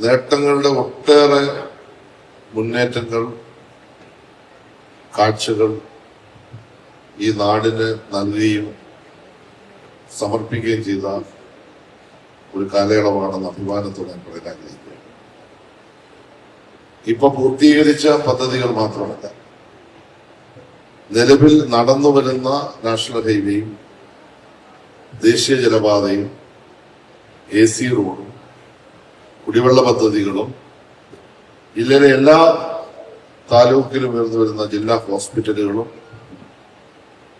നേട്ടങ്ങളുടെ ഒട്ടേറെ മുന്നേറ്റങ്ങൾ കാഴ്ചകൾ ഈ നാടിന് നൽകുകയും സമർപ്പിക്കുകയും ചെയ്ത ഒരു കാലയളവാണെന്ന് അഭിമാനത്തോടെ ഞാൻ പറയാൻ ആഗ്രഹിക്കുന്നു ഇപ്പൊ പൂർത്തീകരിച്ച പദ്ധതികൾ മാത്രമല്ല നിലവിൽ നടന്നു വരുന്ന നാഷണൽ ഹൈവേയും ദേശീയ ജലപാതയും എ സി റോഡും കുടിവെള്ള പദ്ധതികളും ജില്ലയിലെ എല്ലാ താലൂക്കിലും ഉയർന്നു വരുന്ന ജില്ലാ ഹോസ്പിറ്റലുകളും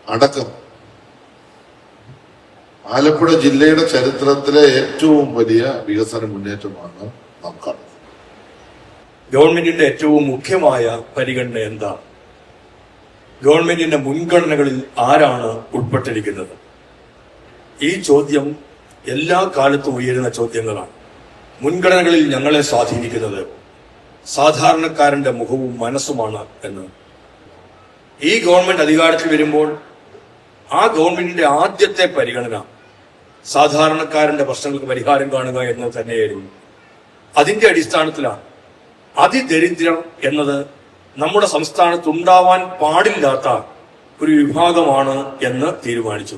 അടക്കം ആലപ്പുഴ ജില്ലയുടെ ചരിത്രത്തിലെ ഏറ്റവും വലിയ വികസന മുന്നേറ്റമാണ് നാം കാണുന്നത്. ഗവൺമെന്റിന്റെ ഏറ്റവും മുഖ്യമായ പരിഗണന എന്താ? ഗവൺമെന്റിന്റെ മുൻഗണനകളിൽ ആരാണ് ഉൾപ്പെട്ടിരിക്കുന്നത്? ഈ ചോദ്യം എല്ലാ കാലത്തും ഉയരുന്ന ചോദ്യങ്ങളാണ്. മുൻഗണനകളിൽ ഞങ്ങളെ സ്വാധീനിക്കുന്നത് സാധാരണക്കാരന്റെ മുഖവും മനസ്സുമാണ് എന്ന്. ഈ ഗവൺമെന്റ് അധികാരത്തിൽ വരുമ്പോൾ ആ ഗവൺമെന്റിന്റെ ആദ്യത്തെ പരിഗണന സാധാരണക്കാരന്റെ പ്രശ്നങ്ങൾക്ക് പരിഹാരം കാണുക എന്നത് തന്നെയായിരുന്നു. അതിന്റെ അടിസ്ഥാനത്തിലാണ് അതിദരിദ്രം എന്നത് നമ്മുടെ സംസ്ഥാനത്ത് ഉണ്ടാവാൻ പാടില്ലാത്ത ഒരു വിഭാഗമാണ് എന്ന് തീരുമാനിച്ചു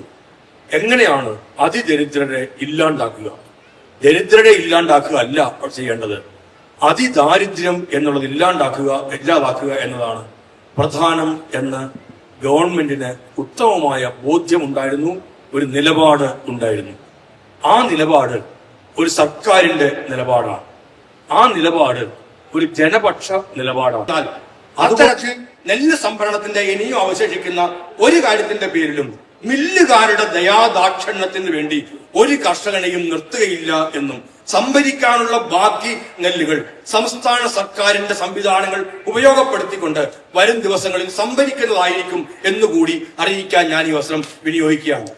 എങ്ങനെയാണ് അതിദരിദ്രരെ ഇല്ലാണ്ടാക്കുക? ദരിദ്രരെ ഇല്ലാണ്ടാക്കുക അല്ല ചെയ്യേണ്ടത്. അതിദാരിദ്ര്യം എന്നുള്ളത് ഇല്ലാണ്ടാക്കുക ഇല്ലാതാക്കുക എന്നതാണ് പ്രധാനം എന്ന് ഗവൺമെന്റിന് ഉത്തമമായ ബോധ്യമുണ്ടായിരുന്നു ഒരു നിലപാട് ഉണ്ടായിരുന്നു. ആ നിലപാട് ഒരു സർക്കാരിന്റെ നിലപാടാണ്. ആ നിലപാട് ഒരു ജനപക്ഷ നിലപാടാണ്. അത്തരത്തിൽ നെല്ല് സംഭരണത്തിന്റെ ഇനിയും അവശേഷിക്കുന്ന ഒരു കാര്യത്തിന്റെ പേരിലും മില്ലുകാരുടെ ദയാദാക്ഷണ്യത്തിന് വേണ്ടി ഒരു കർഷകനെയും നിർത്തുകയില്ല എന്നും സംഭരിക്കാനുള്ള ബാക്കി നെല്ലുകൾ സംസ്ഥാന സർക്കാരിന്റെ സംവിധാനങ്ങൾ ഉപയോഗപ്പെടുത്തിക്കൊണ്ട് വരും ദിവസങ്ങളിൽ സംഭരിക്കുന്നതായിരിക്കും എന്നുകൂടി അറിയിക്കാൻ ഞാൻ ഈ അവസരം വിനിയോഗിക്കുകയാണ്.